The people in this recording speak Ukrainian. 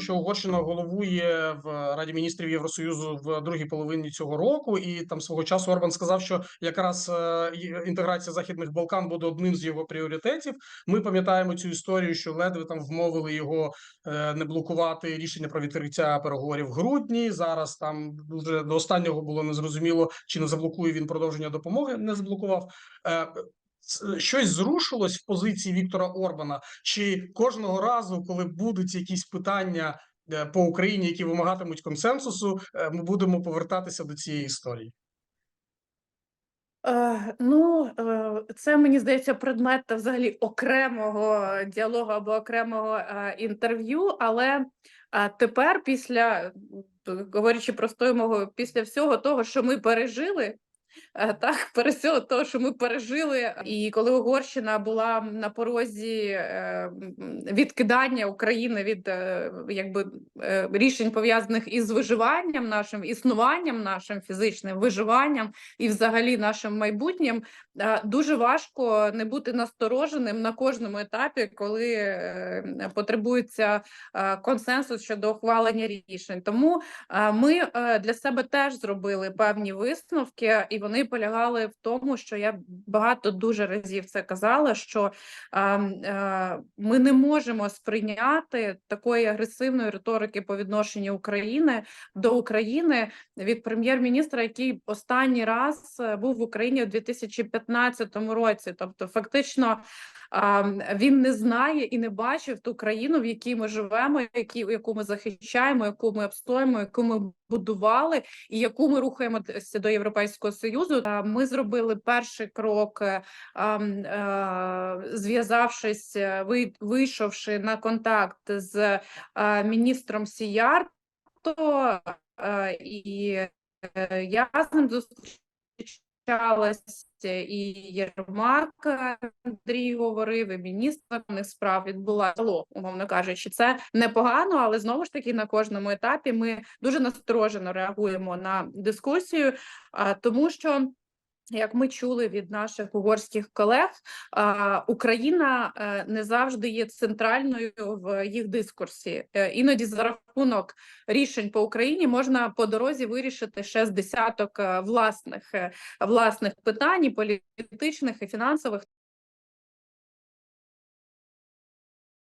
що Угорщина головує в Раді міністрів Євросоюзу в другій половині цього року, і там свого часу Орбан сказав, що якраз е, інтеграція західних Балкан буде одним з його пріоритетів. Ми пам'ятаємо цю історію, що ледве там вмовили його е, не блокувати рішення про відкриття переговорів в грудні. Зараз там вже до останнього було незрозуміло, чи не заблокує він продовження допомоги. Не заблокував. Щось зрушилось в позиції Віктора Орбана, чи кожного разу, коли будуть якісь питання е, по Україні, які вимагатимуть консенсусу, е, ми будемо повертатися до цієї історії. Е, Ну, це мені здається предмет взагалі окремого діалогу або окремого інтерв'ю. Але тепер, після говорячи простою мовою, після всього того, що ми пережили. Е, Так, перед всього того, що ми пережили, і коли Угорщина була на порозі е, відкидання України від е, якби рішень пов'язаних із виживанням нашим, існуванням нашим фізичним виживанням і взагалі нашим майбутнім, дуже важко не бути настороженим на кожному етапі, коли потребується консенсус щодо ухвалення рішень. Тому ми для себе теж зробили певні висновки, і вони полягали в тому, що я багато дуже разів це казала, що е, е, ми не можемо сприйняти такої агресивної риторики по відношенню України до України від прем'єр-міністра, який останній раз е, був в Україні у 2015 році. Тобто, фактично, він не знає і не бачив ту країну, в якій ми живемо, які, яку ми захищаємо, яку ми обстоїмо, яку ми будували, і яку ми рухаємося до Європейського Союзу. А, Ми зробили перший крок, е, е, зв'язавшись, е, ви- вийшовши на контакт з е, міністром Сіярто, е, і е, я з ним зустрічалася, і Єрмак Андрій говорив, і міністр справ відбула умовно кажучи, це непогано, але знову ж таки на кожному етапі ми дуже насторожено реагуємо на дискусію, тому що. Як ми чули від наших угорських колег, Україна е, не завжди є центральною в їх дискурсі. Е, Іноді за рахунок рішень по Україні можна по дорозі вирішити ще з десяток е, власних власних питань, і політичних і фінансових.